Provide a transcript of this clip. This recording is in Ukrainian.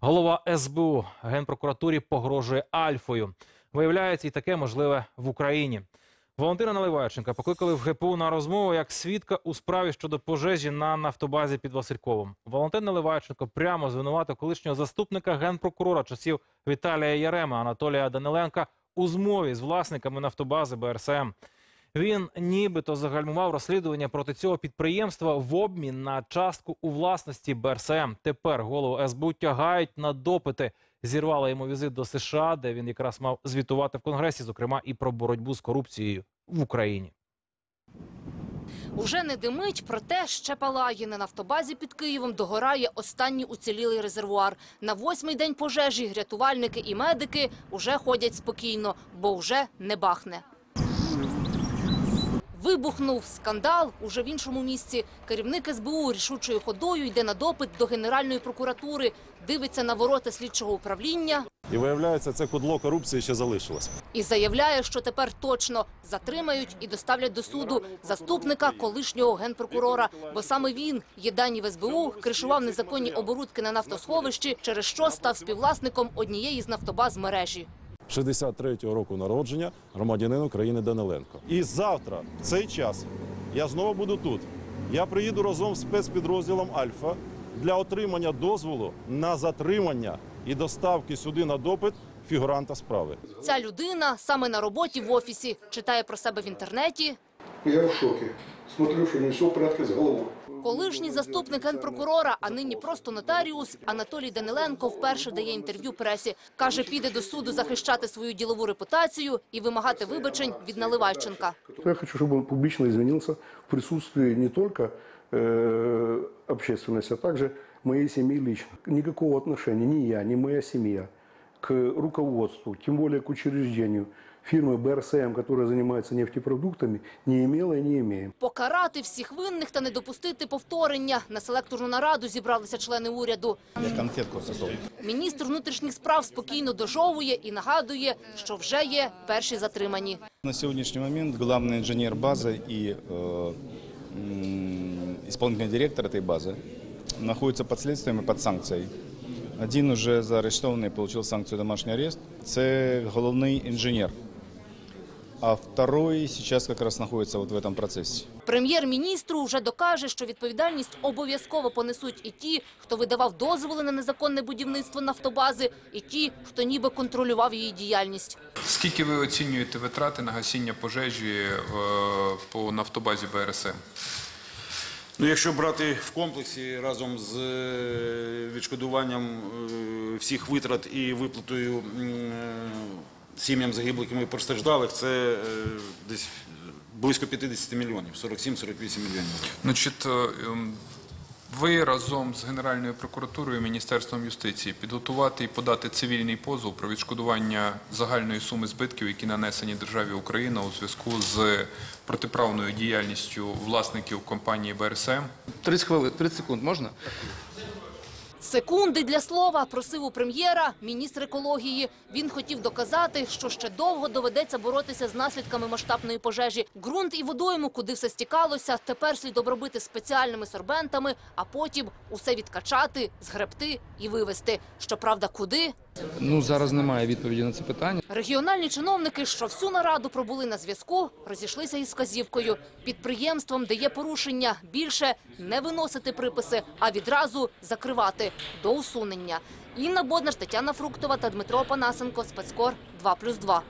Голова СБУ генпрокуратурі погрожує Альфою. Виявляється, і таке можливе в Україні. Валентина Наливайченка покликали в ГПУ на розмову як свідка у справі щодо пожежі на нафтобазі під Васильковим. Валентин Наливайченко прямо звинуватив колишнього заступника генпрокурора часів Віталія Ярема Анатолія Даниленка у змові з власниками нафтобази БРСМ. Він нібито загальмував розслідування проти цього підприємства в обмін на частку у власності БРСМ. Тепер голову СБУ тягають на допити. Зірвали йому візит до США, де він якраз мав звітувати в Конгресі, зокрема і про боротьбу з корупцією в Україні. Уже не димить, проте ще палає. На нафтобазі під Києвом догорає останній уцілілий резервуар. На восьмий день пожежі рятувальники і медики уже ходять спокійно, бо вже не бахне. Вибухнув скандал уже в іншому місці. Керівник СБУ рішучою ходою йде на допит до Генеральної прокуратури, дивиться на ворота слідчого управління І виявляється, це кудло корупції ще залишилось. і заявляє, що тепер точно затримають і доставлять до суду заступника колишнього генпрокурора. Бо саме він, є дані в СБУ, кришував незаконні оборудки на нафтосховищі, через що став співвласником однієї з нафтобаз мережі. 63-го року народження громадянин України Даниленко. І завтра, в цей час, я знову буду тут. Я приїду разом з спецпідрозділом Альфа для отримання дозволу на затримання і доставки сюди на допит фігуранта справи. Ця людина саме на роботі в офісі читає про себе в інтернеті. Я в шоке. Смотрю, что не все в порядке с головой. Колишній заступник генпрокурора, а нині просто нотаріус Анатолій Даниленко вперше дає інтерв'ю пресі. Каже, піде до суду захищати свою ділову репутацію і вимагати вибачень від Наливайченка. Я хочу, чтобы он публично извинился в присутствии не только э, общественности, а также моей семьи лично. Никакого отношения ни я, ни моя семья к руководству, тем более к учреждению фирмы БРСМ, которая занимается нефтепродуктами, не имела и не имеем. Покарати всіх винних та не допустити повторення. На селекторну нараду зібралися члени уряду. Я конфетку сосал. Міністр внутрішніх справ спокійно дожовує і нагадує, що вже є перші затримані. На сегодняшний момент главный инженер базы и э, м, исполнительный директор этой базы находятся под следствием и под санкцией. Один уже заарештований, получил санкцию домашний арест. Це головний інженер. А второй сейчас как раз находится вот в этом процессе. Прем'єр-міністру вже докаже, що відповідальність обов'язково понесуть і ті, хто видавав дозволи на незаконне будівництво нафтобази, і ті, хто ніби контролював її діяльність. Скільки ви оцінюєте витрати на гасіння пожежі е, по нафтобазі БРСМ? Ну, якщо брати в комплексі разом з е, відшкодуванням е, всіх витрат і виплатою е, сім'ям загиблих і постраждалих, це десь близько 50 мільйонів, 47-48 мільйонів. Значить, ем, ви разом з Генеральною прокуратурою і Міністерством юстиції підготувати і подати цивільний позов про відшкодування загальної суми збитків, які нанесені державі Україна у зв'язку з протиправною діяльністю власників компанії БРСМ. 30 хвилин, 30 секунд можна? Секунди для слова просив у прем'єра міністр екології. Він хотів доказати, що ще довго доведеться боротися з наслідками масштабної пожежі. Ґрунт і водойму, куди все стікалося, тепер слід обробити спеціальними сорбентами, а потім усе відкачати, згребти і вивезти. Щоправда, куди? Ну зараз немає відповіді на це питання. Регіональні чиновники, що всю нараду пробули на зв'язку, розійшлися із вказівкою. Підприємством, де є порушення, більше не виносити приписи, а відразу закривати до усунення. Інна Боднар, Тетяна Фруктова та Дмитро Панасенко. Спецкор 2+,2.